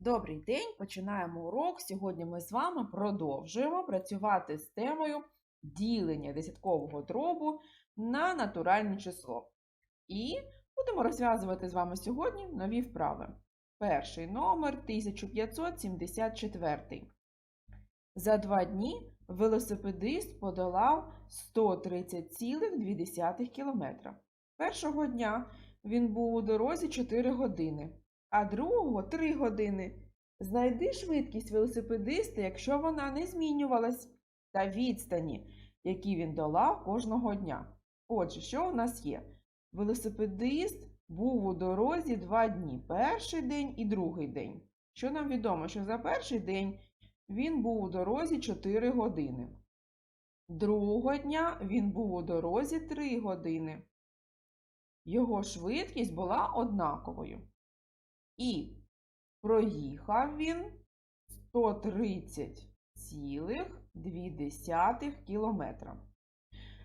Добрий день, починаємо урок. Сьогодні ми з вами продовжуємо працювати з темою ділення десяткового дробу на натуральне число. І будемо розв'язувати з вами сьогодні нові вправи. Перший номер 1574. За два дні велосипедист подолав 130,2 км. Першого дня він був у дорозі 4 години а другого 3 години. Знайди швидкість велосипедиста, якщо вона не змінювалась, та відстані, які він долав кожного дня. Отже, що у нас є? Велосипедист був у дорозі два дні перший день і другий день. Що нам відомо, що за перший день він був у дорозі 4 години. Другого дня він був у дорозі 3 години. Його швидкість була однаковою. І проїхав він 130,2 кілометра.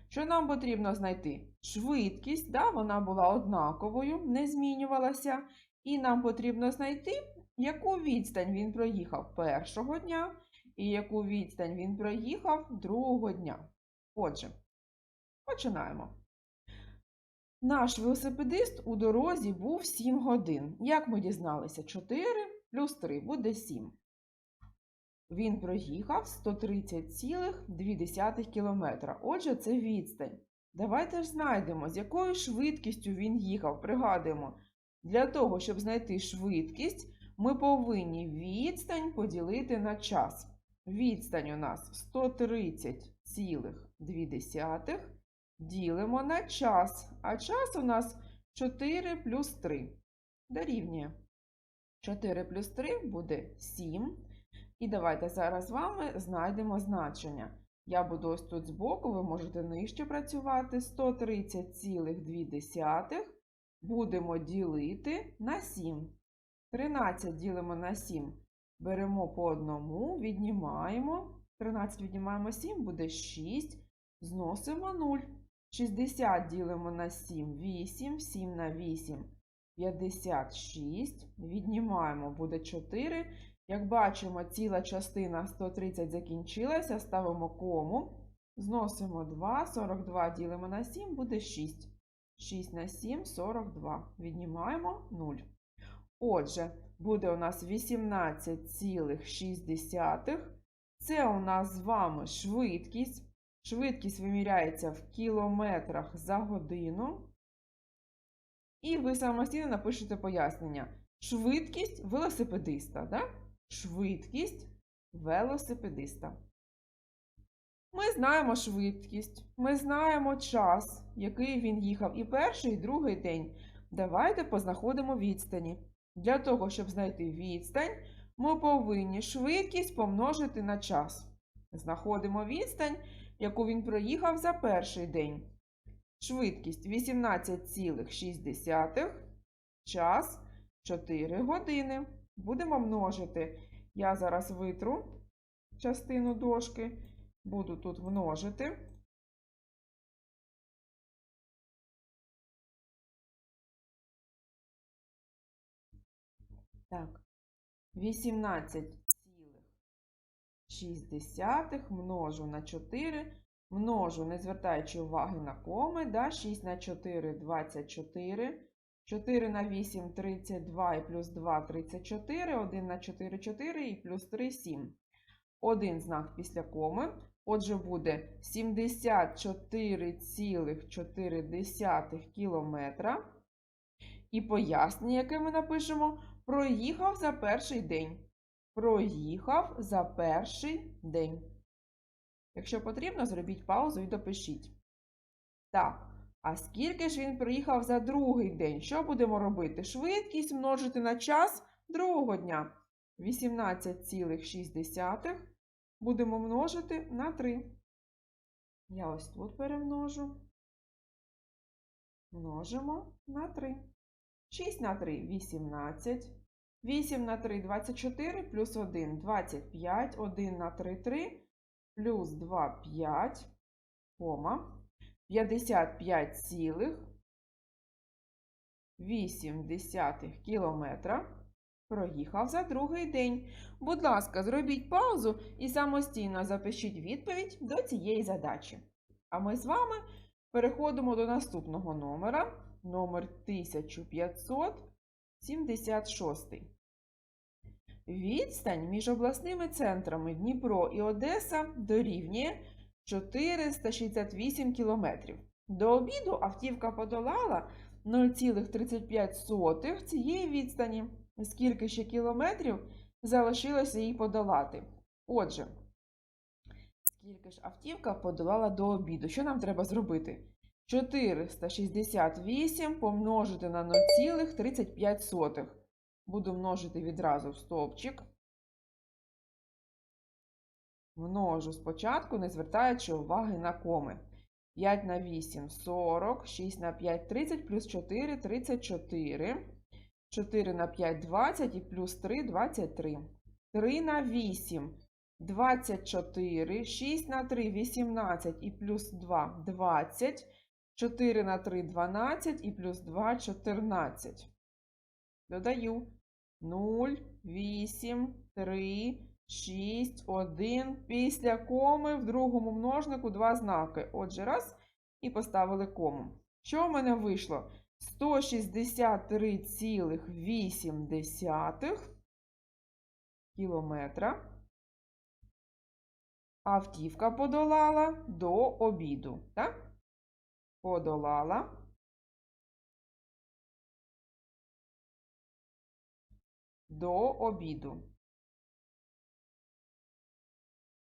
Що нам потрібно знайти? Швидкість, да, вона була однаковою, не змінювалася. І нам потрібно знайти, яку відстань він проїхав першого дня і яку відстань він проїхав другого дня. Отже, починаємо. Наш велосипедист у дорозі був 7 годин. Як ми дізналися, 4 плюс 3 буде 7. Він проїхав 130,2 км. Отже, це відстань. Давайте ж знайдемо, з якою швидкістю він їхав. Пригадуємо, для того, щоб знайти швидкість, ми повинні відстань поділити на час. Відстань у нас 130,2 ділимо на час, а час у нас 4 плюс 3 дорівнює. 4 плюс 3 буде 7. І давайте зараз з вами знайдемо значення. Я буду ось тут збоку, ви можете нижче працювати. 130,2 будемо ділити на 7. 13 ділимо на 7. Беремо по одному, віднімаємо. 13 віднімаємо 7, буде 6. Зносимо 0. 60 ділимо на 7, 8, 7 на 8, 56. Віднімаємо, буде 4. Як бачимо, ціла частина 130 закінчилася, ставимо кому. Зносимо 2, 42 ділимо на 7, буде 6. 6 на 7, 42. Віднімаємо 0. Отже, буде у нас 18,6. Це у нас з вами швидкість. Швидкість виміряється в кілометрах за годину. І ви самостійно напишете пояснення. Швидкість велосипедиста. Да? Швидкість велосипедиста. Ми знаємо швидкість, ми знаємо час, який він їхав і перший, і другий день. Давайте познаходимо відстані. Для того, щоб знайти відстань, ми повинні швидкість помножити на час. Знаходимо відстань яку він проїхав за перший день. Швидкість 18,6, час 4 години. Будемо множити. Я зараз витру частину дошки, буду тут множити. Так, 18 6 множу на 4, множу, не звертаючи уваги на коми, да, 6 на 4 24, 4 на 8 32 і плюс 2 34, 1 на 4 4 і плюс 3 7. Один знак після коми. Отже, буде 74,4 кілометра. І пояснення, яке ми напишемо, проїхав за перший день проїхав за перший день. Якщо потрібно, зробіть паузу і допишіть. Так, а скільки ж він проїхав за другий день? Що будемо робити? Швидкість множити на час другого дня. 18,6 будемо множити на 3. Я ось тут перемножу. Множимо на 3. 6 на 3 18. 8 на 3 24 плюс 1 25, 1 на 3 3 плюс 2 5, кома, 55 цілих 8 десятих кілометра. проїхав за другий день. Будь ласка, зробіть паузу і самостійно запишіть відповідь до цієї задачі. А ми з вами переходимо до наступного номера, номер 1576. Відстань між обласними центрами Дніпро і Одеса дорівнює 468 кілометрів. До обіду автівка подолала 0,35 цієї відстані. Скільки ще кілометрів залишилося їй подолати? Отже, скільки ж автівка подолала до обіду? Що нам треба зробити? 468 помножити на 0,35. Буду множити відразу в стовпчик. Множу спочатку, не звертаючи уваги на коми. 5 на 8 – 40, 6 на 5 – 30, плюс 4 – 34, 4 на 5 – 20 і плюс 3 – 23. 3 на 8 – 24, 6 на 3 – 18 і плюс 2 – 20, 4 на 3 – 12 і плюс 2 – 14. Додаю 0, 8, 3, 6, 1. Після коми в другому множнику два знаки. Отже, раз і поставили кому. Що в мене вийшло? 163,8 кілометра. Автівка подолала до обіду. Так? Подолала. До обіду.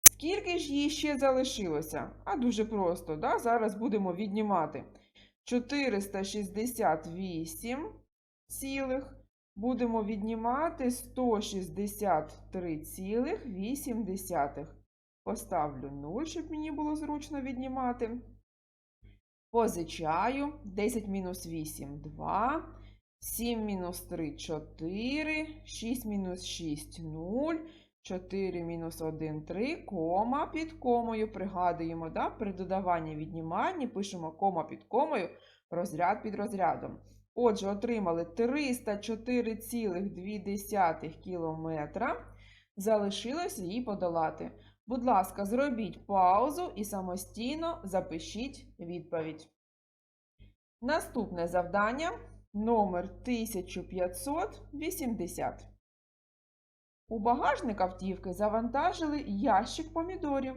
Скільки ж їй ще залишилося? А дуже просто, да? зараз будемо віднімати 468 цілих. Будемо віднімати 163,8. Поставлю 0, щоб мені було зручно віднімати. Позичаю 10 мінус 8 2. 7 мінус 3 4, 6 мінус 6 0, 4 мінус 1 3, кома під комою. Пригадуємо, да? при додаванні відніманні пишемо кома під комою, розряд під розрядом. Отже, отримали 304,2 кілометра. Залишилось її подолати. Будь ласка, зробіть паузу і самостійно запишіть відповідь. Наступне завдання номер 1580. У багажник автівки завантажили ящик помідорів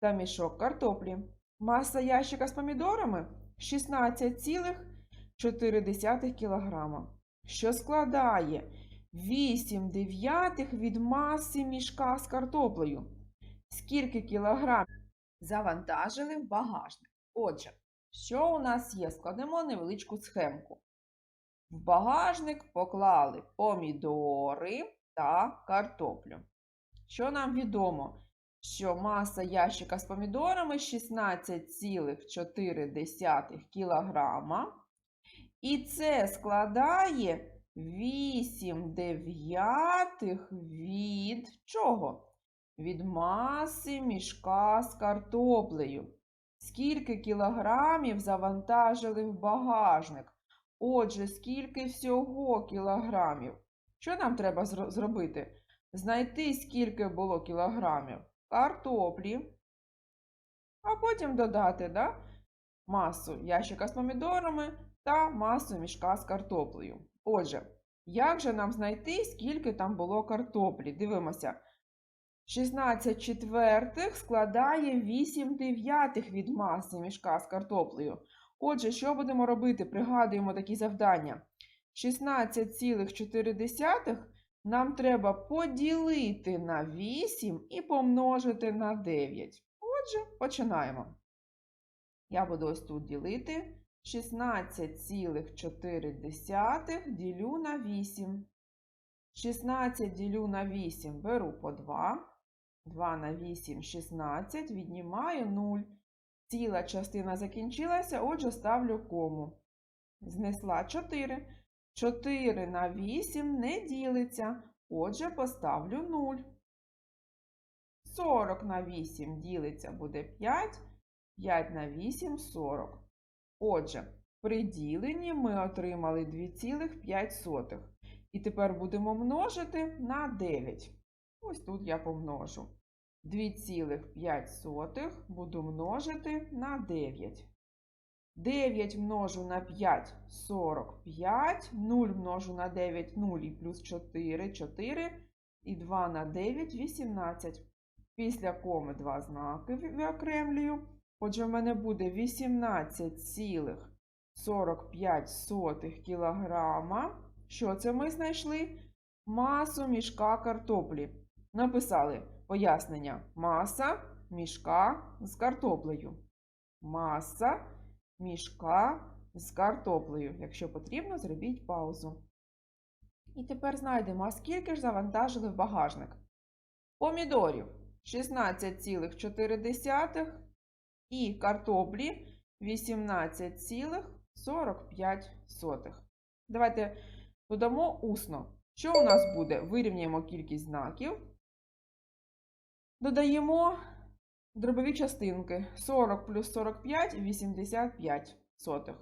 та мішок картоплі. Маса ящика з помідорами 16,4 кг, що складає 8 дев'ятих від маси мішка з картоплею. Скільки кілограмів завантажили в багажник? Отже, що у нас є? Складемо невеличку схемку. В багажник поклали помідори та картоплю. Що нам відомо? Що маса ящика з помідорами 16,4 кг. І це складає 8 дев'ятих від чого? Від маси мішка з картоплею. Скільки кілограмів завантажили в багажник? Отже, скільки всього кілограмів? Що нам треба зробити? Знайти, скільки було кілограмів картоплі, а потім додати да, масу ящика з помідорами та масу мішка з картоплею. Отже, як же нам знайти, скільки там було картоплі? Дивимося. 16 четвертих складає 8 дев'ятих від маси мішка з картоплею. Отже, що будемо робити? Пригадуємо такі завдання. 16,4 нам треба поділити на 8 і помножити на 9. Отже, починаємо. Я буду ось тут ділити. 16,4 ділю на 8. 16 ділю на 8 беру по 2. 2 на 8 16, віднімаю 0. Ціла частина закінчилася, отже, ставлю кому. Знесла 4. 4 на 8 не ділиться, отже, поставлю 0. 40 на 8 ділиться буде 5, 5 на 8 40. Отже, при діленні ми отримали 2,5. І тепер будемо множити на 9. Ось тут я помножу. 2,5 буду множити на 9. 9 множу на 5 – 45, 0 множу на 9 – 0 і плюс 4 – 4, і 2 на 9 – 18. Після коми два знаки виокремлюю. Отже, в мене буде 18,45 кілограма. Що це ми знайшли? Масу мішка картоплі. Написали пояснення. Маса мішка з картоплею. Маса мішка з картоплею. Якщо потрібно, зробіть паузу. І тепер знайдемо, скільки ж завантажили в багажник. Помідорів 16,4 і картоплі 18,45. Давайте додамо усно. Що у нас буде? Вирівняємо кількість знаків. Додаємо дробові частинки 40 плюс 45 – 85 сотих.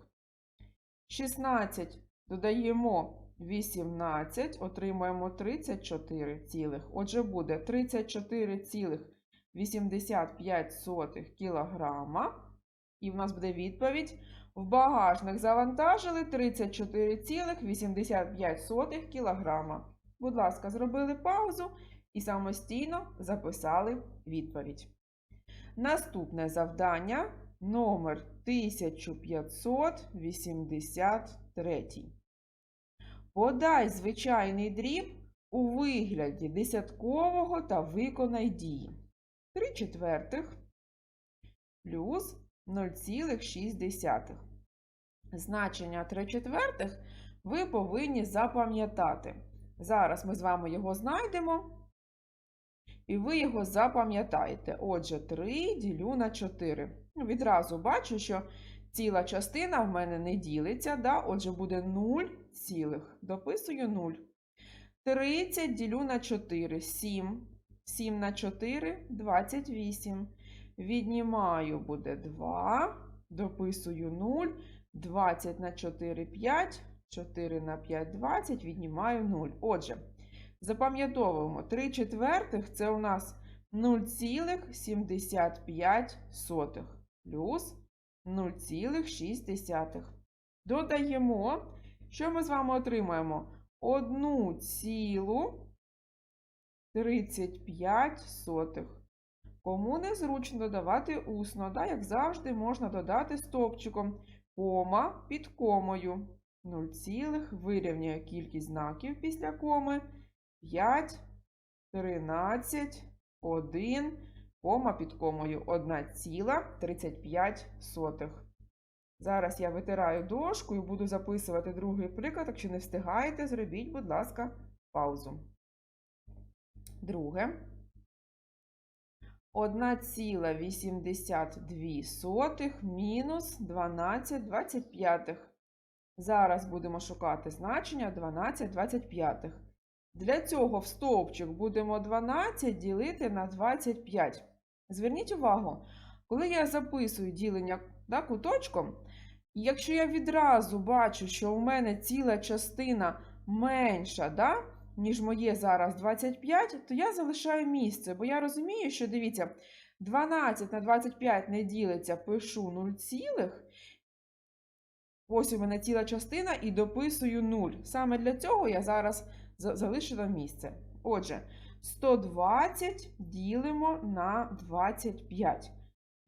16 додаємо 18, отримаємо 34 цілих. Отже, буде 34,85 кілограма. І в нас буде відповідь. В багажник завантажили 34,85 кілограма. Будь ласка, зробили паузу і самостійно записали відповідь. Наступне завдання номер 1583. Подай звичайний дріб у вигляді десяткового та виконай дії. 3 четвертих плюс 0,6. Значення 3 четвертих ви повинні запам'ятати. Зараз ми з вами його знайдемо. І ви його запам'ятаєте. Отже, 3 ділю на 4. Ну, Відразу бачу, що ціла частина в мене не ділиться. Да? Отже, буде 0 цілих. Дописую 0. 30 ділю на 4 7. 7 на 4 28. Віднімаю буде 2. Дописую 0. 20 на 4 5. 4 на 5 20. Віднімаю 0. Отже. Запам'ятовуємо 3 четвертих це у нас 0,75 плюс 0,6. Додаємо, що ми з вами отримаємо? 1,35. Кому незручно додавати усно, да, як завжди, можна додати стовпчиком кома під комою. 0, вирівнює кількість знаків після коми. 5, 13, 1, кома під комою 1,35. Зараз я витираю дошку і буду записувати другий приклад. Якщо не встигаєте, зробіть, будь ласка, паузу. Друге. 1,82 мінус 12,25. Зараз будемо шукати значення 12,25. Для цього в стовпчик будемо 12 ділити на 25. Зверніть увагу, коли я записую ділення да, куточком, і якщо я відразу бачу, що у мене ціла частина менша, да, ніж моє зараз 25, то я залишаю місце, бо я розумію, що дивіться, 12 на 25 не ділиться, пишу 0 цілих. Ось у мене ціла частина і дописую 0. Саме для цього я зараз залишила місце. Отже, 120 ділимо на 25.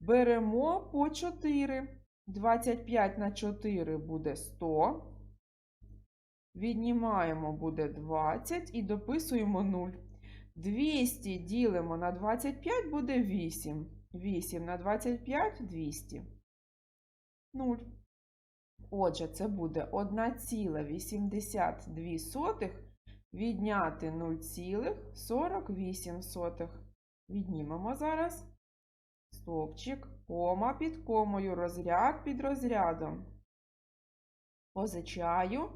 Беремо по 4. 25 на 4 буде 100. Віднімаємо буде 20 і дописуємо 0. 200 ділимо на 25 буде 8. 8 на 25 200. 0. Отже, це буде 1,82 відняти 0,48. Віднімемо зараз стовпчик, кома під комою, розряд під розрядом. Позичаю.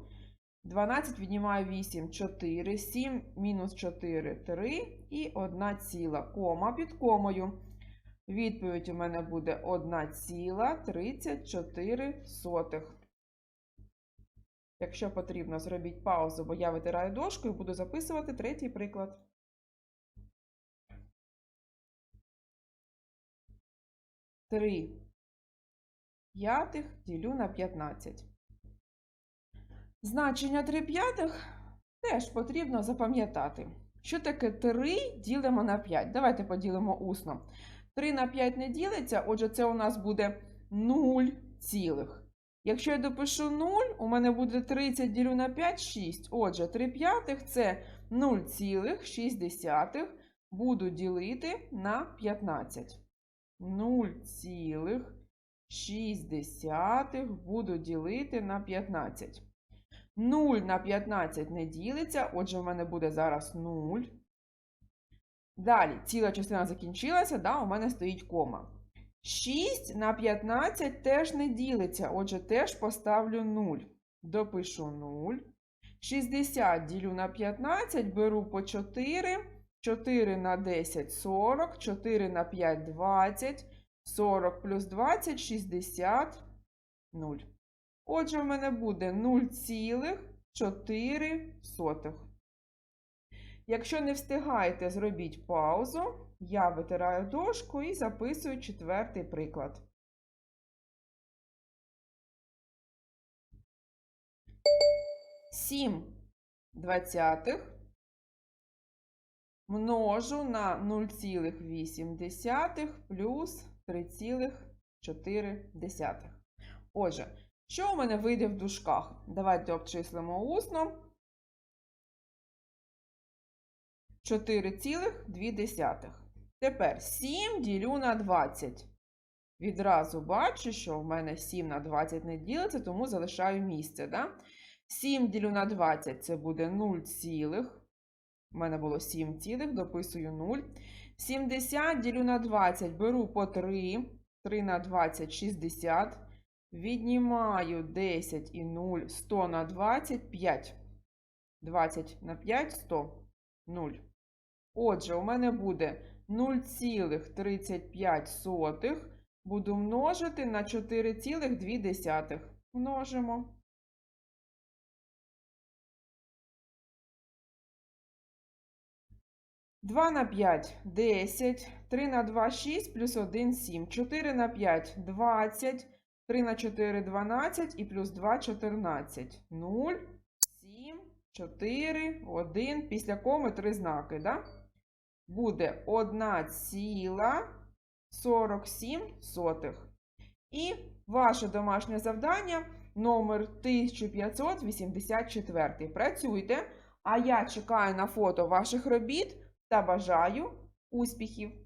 12 віднімаю 8, 4, 7, мінус 4, 3 і 1 ціла. Кома під комою. Відповідь у мене буде 1,34. Якщо потрібно, зробіть паузу, бо я витираю дошку і буду записувати третій приклад. Три п'ятих ділю на 15. Значення 3 п'ятих теж потрібно запам'ятати. Що таке 3 ділимо на 5? Давайте поділимо усно. 3 на 5 не ділиться, отже, це у нас буде 0 цілих. Якщо я допишу 0, у мене буде 30 ділю на 5 6. Отже, 3 п'ятих це 0,6 буду ділити на 15. 0,6 буду ділити на 15. 0 на 15 не ділиться, отже, в мене буде зараз 0. Далі, ціла частина закінчилася, да, у мене стоїть кома. 6 на 15 теж не ділиться, отже, теж поставлю 0. Допишу 0. 60 ділю на 15, беру по 4. 4 на 10 40, 4 на 5 20, 40 плюс 20 60, 0. Отже, в мене буде 0,4. Якщо не встигаєте, зробіть паузу. Я витираю дошку і записую четвертий приклад. Сім двадцятих множу на 0,8 плюс 3,4. Отже, що у мене вийде в дужках? Давайте обчислимо усно. 4,2. Тепер 7 ділю на 20. Відразу бачу, що в мене 7 на 20 не ділиться, тому залишаю місце. Да? 7 ділю на 20 це буде 0, цілих. У мене було 7 цілих, дописую 0. 70 ділю на 20, беру по 3. 3 на 20 – 60. Віднімаю 10 і 0, 100 на 20 – 5. 20 на 5 – 100. 0. Отже, у мене буде 0,35 буду множити на 4,2. Множимо. Два на 5 – 10, 3 на 2 – 6, плюс 1 – 7, 4 на 5 – 20, 3 на 4 – 12 і плюс 2 – 14. 0, 7, 4, 1, після коми 3 знаки, да? Буде 1,47. І ваше домашнє завдання номер 1584. Працюйте, а я чекаю на фото ваших робіт та бажаю успіхів!